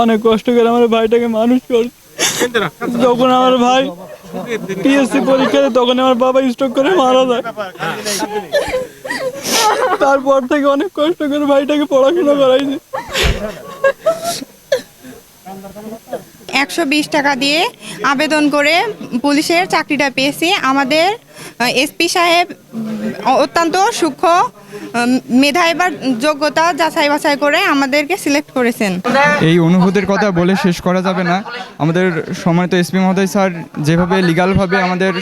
অনেক কষ্ট করে আমার ভাইটাকে মানুষ করছে যখন আমার ভাই পিএসসি পরীক্ষা তখন আমার বাবা স্ট্রোক করে মারা যায়। তারপর থেকে অনেক কষ্ট করে ভাইটাকে পড়াশোনা করাইছি। একশো বিশ টাকা দিয়ে আবেদন করে পুলিশের চাকরিটা পেয়েছি। আমাদের এসপি সাহেব অত্যন্ত সূক্ষ্ম মেধা এবার যোগ্যতা যাচাই বাছাই করে আমাদেরকে সিলেক্ট করেছেন। এই অনুভূতির কথা বলে শেষ করা যাবে না। আমাদের সম্মানিত এসপি মহোদয় স্যার যেভাবে লিগালভাবে আমাদের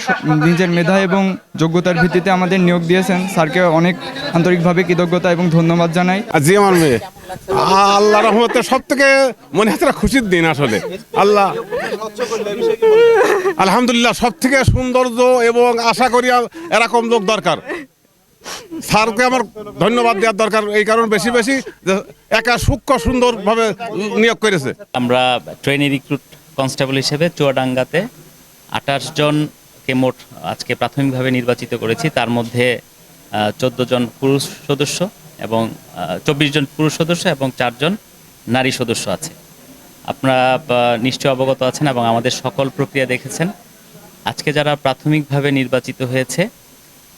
নিজের মেধা এবং যোগ্যতার ভিত্তিতে আমাদের নিয়োগ দিয়েছেন স্যারকে অনেক আন্তরিকভাবে কৃতজ্ঞতা এবং ধন্যবাদ জানাই। আর জি আমার মেয়ে। আল্লাহ রহমতে সব থেকে মনে একটা খুশির দিন আসলে। আল্লাহ। আলহামদুলিল্লাহ সব থেকে সৌন্দর্য এবং আশা করি এরকম লোক দরকার। স্যারকে আমার ধন্যবাদ দেওয়ার দরকার এই কারণ বেশি বেশি একা সূক্ষ্ম সুন্দরভাবে নিয়োগ করেছে। আমরা ট্রেনি রিক্রুট কনস্টেবল হিসেবে চুয়াডাঙ্গাতে আঠাশ জনকে মোট আজকে প্রাথমিকভাবে নির্বাচিত করেছি। তার মধ্যে চোদ্দ জন পুরুষ সদস্য এবং চব্বিশ জন পুরুষ সদস্য এবং চারজন নারী সদস্য আছে। আপনারা নিশ্চয় অবগত আছেন এবং আমাদের সকল প্রক্রিয়া দেখেছেন। আজকে যারা প্রাথমিকভাবে নির্বাচিত হয়েছে,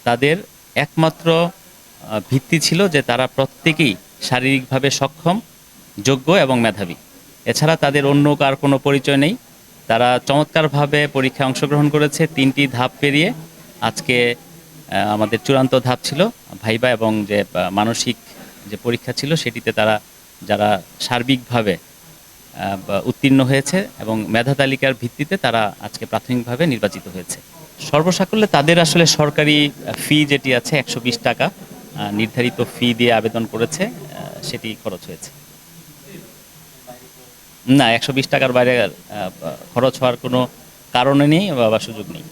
তাদের একমাত্র ভিত্তি ছিল যে তারা প্রত্যেকেই শারীরিকভাবে সক্ষম, যোগ্য এবং মেধাবী। এছাড়া তাদের অন্য কার কোনো পরিচয় নেই। তারা চমৎকারভাবে পরীক্ষায় অংশগ্রহণ করেছে, তিনটি ধাপ পেরিয়ে। আজকে আমাদের চূড়ান্ত ধাপ ছিল, ভাইবা এবং যে মানসিক যে পরীক্ষা ছিল, সেটিতে তারা, যারা সার্বিকভাবে উত্তীর্ণ হয়েছে এবং মেধা তালিকার ভিত্তিতে তারা আজকে প্রাথমিকভাবে নির্বাচিত হয়েছে। সর্বসাকল্যে তাদের আসলে সরকারি ফি যেটি আছে একশো বিশ টাকা আহ, নির্ধারিত ফি দিয়ে আবেদন করেছে আহ, সেটি খরচ হয়েছে। না একশো বিশ টাকার বাইরে আহ, খরচ হওয়ার কোনো কারণে নেই বা বা সুযোগ নেই।